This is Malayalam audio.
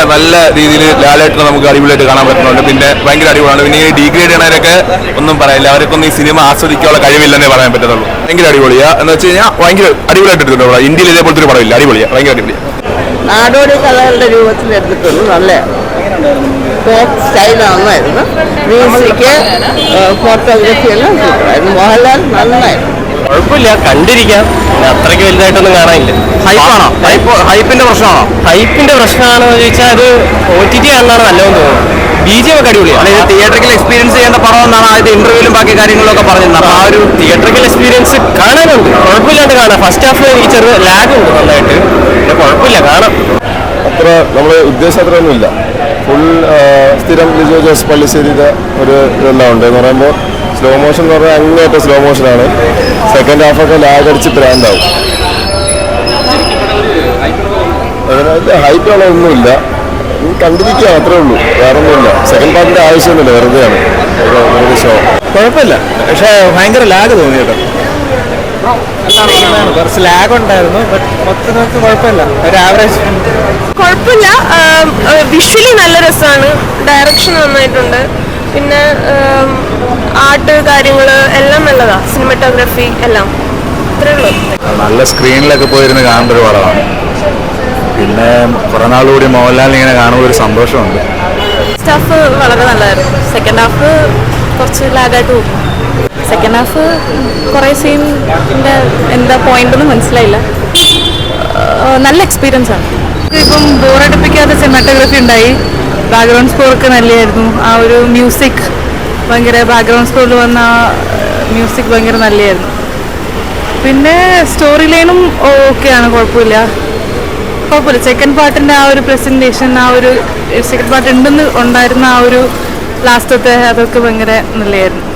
കുഴപ്പമില്ല നല്ല രീതിയിൽ ലാലേട്ടനെ നമുക്ക് അടിപൊളിയായിട്ട് കാണാൻ പറ്റുന്നുണ്ട്. പിന്നെ ഭയങ്കര അടിപൊളിയാണ്. പിന്നെ ഈ ഡിഗ്രേഡ് ചെയ്യണവരൊക്കെ ഒന്നും പറയില്ല. അവർക്കൊന്നും ഈ സിനിമ ആസ്വദിക്കാനുള്ള കഴിവില്ലെന്നേ പറയാൻ പറ്റത്തുള്ളൂ. ഭയങ്കര അടിപൊളിയാ. എന്ന് വെച്ച് കഴിഞ്ഞാൽ ഭയങ്കര അടിപൊളിയായിട്ട് എടുത്തിട്ടുണ്ട് ഇന്ത്യയിൽ ഇതേപോലത്തെ ഒരു പടമില്ല. അടിപൊളിയാ. ഭയങ്കര അടിപൊളിയാ. നാടോടി കലകളുടെ രൂപത്തിൽ എടുത്തിട്ടുള്ളൂ നല്ല പോപ്പ് സ്റ്റൈൽ നന്നായിരുന്നു ഫോട്ടോഗ്രാഫി എല്ലാം സൂപ്പറായിരുന്നു. മോഹൻലാൽ നന്നായിരുന്നു. കുഴപ്പമില്ല കണ്ടിരിക്കാം. പിന്നെ അത്രയ്ക്ക് വലുതായിട്ടൊന്നും കാണാനില്ല. ഹൈപ്പാണോ ഹൈപ്പ് ഹൈപ്പിന്റെ പ്രശ്നമാണോ? ഹൈപ്പിന്റെ പ്രശ്നമാണോ ചോദിച്ചാൽ അത് ഒ ടി ടി ആണെന്നാണ് നല്ലതെന്ന് തോന്നുന്നു ബി ജി ഒക്കെ അടിപൊളിയാണ്. ഇത് തിയേറ്ററിക്കൽ എക്സ്പീരിയൻസ് ചെയ്യേണ്ട പടം എന്നാണ് ആദ്യത്തെ ഇന്റർവ്യൂലും ബാക്കി കാര്യങ്ങളൊക്കെ പറഞ്ഞിരുന്നത്. അപ്പോൾ ആ ഒരു തിയേറ്ററിക്കൽ എക്സ്പീരിയൻസ് കാണാനുണ്ട്. കുഴപ്പമില്ലാണ്ട് കാണാം. ഫസ്റ്റ് ഹാഫ് ഈ ചെറിയ ലാഗ് ഉണ്ട് നന്നായിട്ട്. പിന്നെ കുഴപ്പമില്ല കാണാം. അത്ര നമ്മൾ ഉദ്ദേശം അത്രയൊന്നുമില്ല ഫുൾ സ്ഥിരം ലിജോ ജോസ് പള്ളിശ്ശേരിയുടെ ഒരു ഇതെല്ലാം ഉണ്ട് എന്ന് പറയുമ്പോൾ സ്ലോ മോഷൻ എന്ന് പറഞ്ഞാൽ അങ്ങേറ്റം സ്ലോ മോഷനാണ് സെക്കൻഡ് ഹാഫൊക്കെ ലാഗ് അടിച്ച് ബ്രാൻഡാവും അതിനകത്ത് ഹൈറ്റുള്ള ഒന്നുമില്ല. കണ്ടിരിക്കുക അത്രേ ഉള്ളൂ. വേറെ ഒന്നുമില്ല സെക്കൻഡ് പാർട്ടിന്റെ ആവശ്യമൊന്നുമില്ല. വെറുതെയാണ് ഷോ കുഴപ്പമില്ല. പക്ഷേ ഭയങ്കര ലാഗ് തോന്നി കേട്ടോ. കുറച്ച് ലാഗ് ഉണ്ടായിരുന്നു ബട്ട് മൊത്തം നമുക്ക് കുഴപ്പമില്ല. ഒരു ആവറേജ് കുഴപ്പമില്ല. വിഷ്വലി നല്ല രസമാണ്. ഡയറക്ഷൻ നന്നായിട്ടുണ്ട്. പിന്നെ ആർട്ട് കാര്യങ്ങൾ എല്ലാം നല്ലതാ. സിനിമറ്റോഗ്രഫി എല്ലാം. ഇത്രേ ഉള്ളൂ. നല്ല സ്ക്രീനിലൊക്കെ പോയിരുന്ന് കാണേണ്ട ഒരു പടമാണ്. പിന്നെ കുറെ നാളുകൂടി മോഹൻലാലിനെ ഇങ്ങനെ കാണുമ്പോൾ ഒരു സന്തോഷമുണ്ട്. ഫസ്റ്റ് ഹാഫ് വളരെ നല്ലതായിരുന്നു. സെക്കൻഡ് ഹാഫ് കുറച്ച് ലാഗായിട്ട് പോകും. സെക്കൻഡ് ഹാഫ് കുറേ സീനിന്റെ എന്താ പോയിന്റ് ഒന്നും മനസ്സിലായില്ല. നല്ല എക്സ്പീരിയൻസ് ആണ്. ഇപ്പം ബോറടിപ്പിക്കാത്ത സിനിമാറ്റോഗ്രഫി ഉണ്ടായി. ബാക്ക്ഗ്രൗണ്ട് സ്കോർ ഒക്കെ നല്ലതായിരുന്നു. ആ ഒരു മ്യൂസിക് ഭയങ്കര ബാക്ക്ഗ്രൗണ്ട് സ്കോറിൽ വന്ന മ്യൂസിക് ഭയങ്കര നല്ലതായിരുന്നു പിന്നെ സ്റ്റോറി ലൈനും ഓക്കെയാണ് കുഴപ്പമില്ല. കുഴപ്പമില്ല. സെക്കൻഡ് പാർട്ടിന്റെ ആ ഒരു പ്രസന്റേഷൻ ആ ഒരു സെക്കൻഡ് പാർട്ട് ഉണ്ടെന്ന് ഉണ്ടായിരുന്ന ആ ഒരു ലാസ്റ്റത്തെ അതൊക്കെ ഭയങ്കര നല്ലതായിരുന്നു